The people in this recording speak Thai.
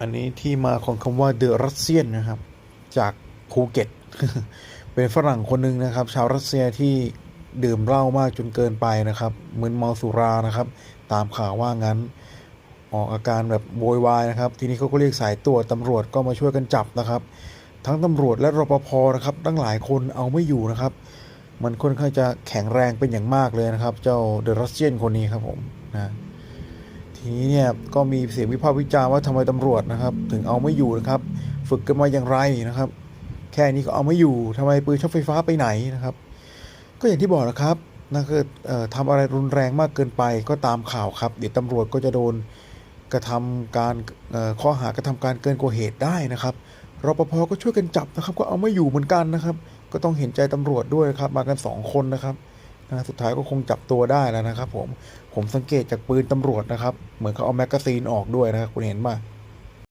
อันนี้ที่มาของคำว่าเดอะรัสเซียนนะครับ จากภูเก็ต เป็นฝรั่งคนหนึ่งนะครับ ชาวรัสเซียที่ดื่มเหล้ามากจนเกินไปนะครับมึนเมาสุรานะครับ ตามข่าวว่างั้น ออกอาการแบบโวยวายนะครับ ทีนี้เขาก็เรียกสายตรวจตำรวจก็มาช่วยกันจับนะครับ ทั้งตำรวจและรปภนะครับตั้งหลายคนเอาไม่อยู่นะครับ มันค่อนข้างจะแข็งแรงเป็นอย่างมากเลยนะครับ เจ้าเดอะรัสเซียนคนนี้ครับผมนะ ทีนี้เนี่ยก็มีเสียงวิพากษ์วิจารณ์ว่าทำไมตำรวจนะครับ ถึงเอาไม่อยู่นะครับ ฝึกกันมาอย่างไรนะครับ แค่นี้ก็เอาไม่อยู่ทำไมปืนช็อตไฟฟ้าไปไหนนะครับ ก็อย่างที่บอกนะครับนั่นคือทำอะไรรุนแรงมากเกินไปก็ตามข่าวครับ เดี๋ยวตำรวจก็จะโดนกระทำการข้อหากระทำการเกินกว่าเหตุได้นะครับรปภก็ช่วยกันจับนะครับ ก็เอาไม่อยู่เหมือนกันนะครับ ก็ต้องเห็นใจตำรวจด้วยครับ มากันสองคนนะครับ นะสุดท้ายก็คงจับตัวได้แล้วนะครับผมผมสังเกตจากปืนตำรวจนะครับ เหมือนเขาเอาแมกกาซีนออกด้วยนะครับคุณเห็นป่ะ